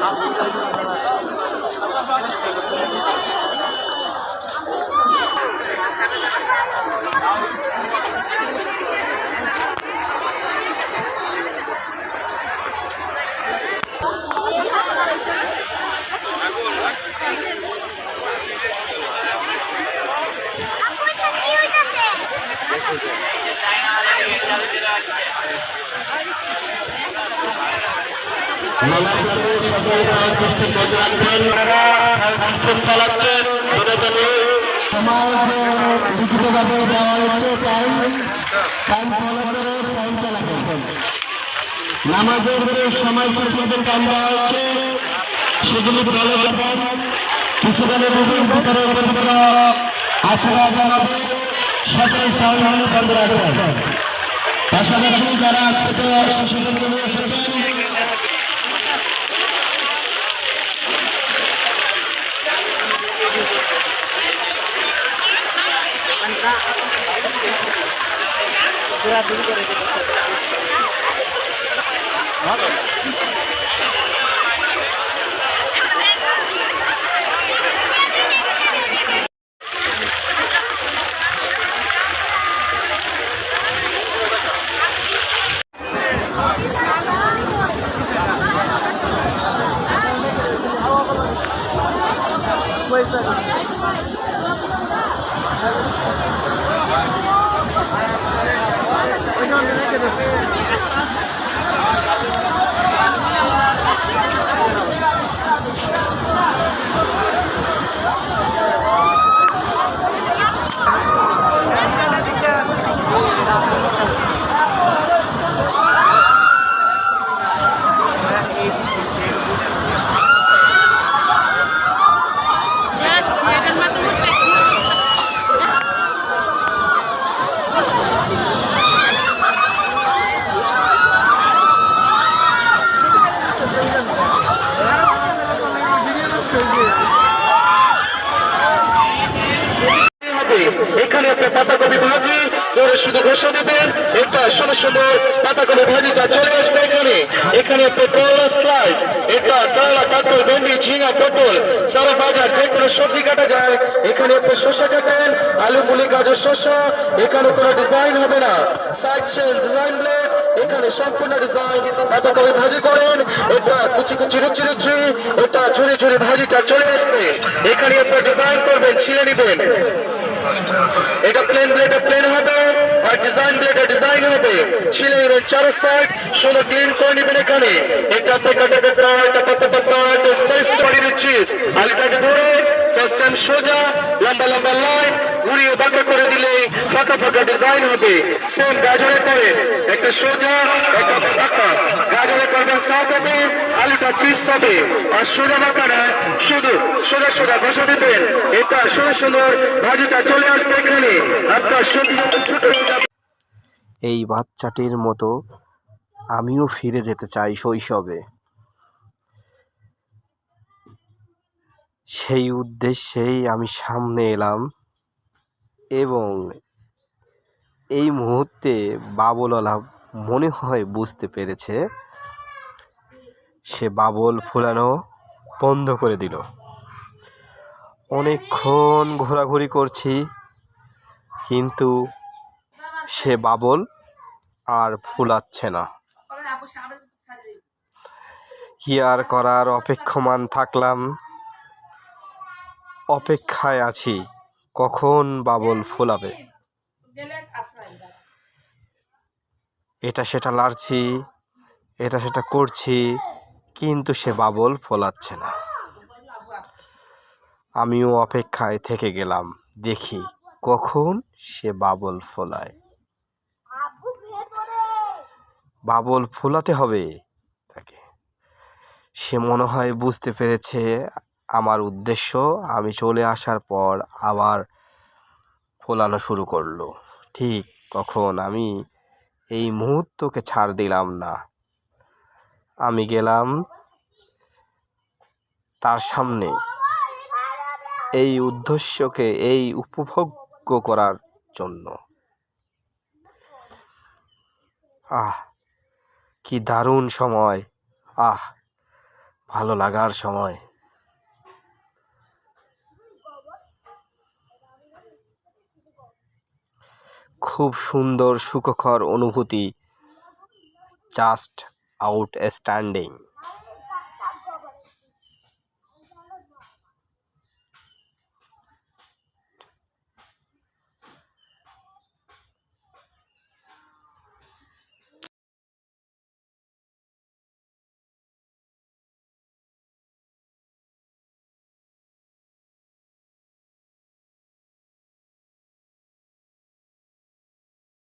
Sound system চালাচ্ছেন যে লিখিতভাবে দেওয়া হচ্ছে টাইম টাইম ফলো করে সাইন চালাবেন নামাজের যে সময়সূচিতে টাইম দেওয়া হচ্ছে সেগুলি ফলো করবেন কিছুক্ষণের মধ্যে ভিতরে পবিত্র আচরা জানাবে সকল সাউন্ড বন্ধ রাখবেন পাশাপাশি যারা আজকে শিশুদের নিয়ে এসেছেন ঘোরাঘুরি করে দিতে Wait a second. এখানে আপনি পাতাকপি ধরে শুধু ঘোষা দেবেন। একটা সুন্দর সুন্দর পাতাকপি ভাজিটা চলে আসবে এখানে। এখানে আপনি করলা স্লাইস এটা করলা কাটল ভেন্ডি, ঝিঙা, পটল সারা বাজার যে কোনো সবজি কাটা যায়। এখানে আপনি শসা কাটেন, আলু, পুলি, গাজর, শসা। এখানে কোনো ডিজাইন হবে না। সাইড ডিজাইন ব্লেড এখানে সম্পূর্ণ ডিজাইন পাতাকপি ভাজি করেন এটা কুচি কুচি, রুচি রুচি এটা ঝুরি ঝুরি ভাজিটা চলে আসবে। এখানে আপনি ডিজাইন করবেন, ছিলে নেবেন। এটা প্লেন ব্লেডে প্লেন হবে। আর ডিজাইন ব্লেডে ডিজাইন হবে। ছিলে সাইড শুধু এখানে। এটা এটা পাতা এটা আলুটাকে ধরে ফার্স্ট টাইম সোজা, লম্বা লম্বা লাইন ঘুরিয়ে বাঁকা করে দিলে ফাঁকা ফাঁকা ডিজাইন হবে। সেম গাজরে করে একটা সোজা, একটা বাঁকা হবে চিপস হবে। আর সোজা বাঁকা না শুধু সোজা সোজা ঘষা এটা সুন্দর সুন্দর ভাজিটা চলে আসবে এখানে। আপনার এই বাচ্চাটির মতো আমিও ফিরে যেতে চাই শৈশবে। সেই উদ্দেশ্যেই আমি সামনে এলাম এবং এই মুহূর্তে বাবলওয়ালা মনে হয় বুঝতে পেরেছে সে বাবল ফোলানো বন্ধ করে দিল। অনেকক্ষণ ঘোরাঘুরি করছি, কিন্তু সে বাবল আর ফুলাচ্ছে না। কি আর করার, অপেক্ষমান থাকলাম। অপেক্ষায় আছি, কখন বাবল ফোলাবে? এটা সেটা লাড়ছি, এটা সেটা করছি কিন্তু সে বাবল ফোলাচ্ছে না। আমিও অপেক্ষায় থেকে গেলাম, দেখি কখন সে বাবল ফোলায়। বাবল ফোলাতে হবে তাকে। সে মনে হয় বুঝতে পেরেছে আমার উদ্দেশ্য। আমি চলে আসার পর আবার ফোলানো শুরু করল। ঠিক তখন আমি এই মুহূর্তকে ছাড় দিলাম না। আমি গেলাম তার সামনে। এই উদ্দেশ্যকে, এই উপভোগ্য করার জন্য। আহ, কি দারুণ সময়। আহ, ভালো লাগার সময়। খুব সুন্দর সুখকর অনুভূতি। Just outstanding.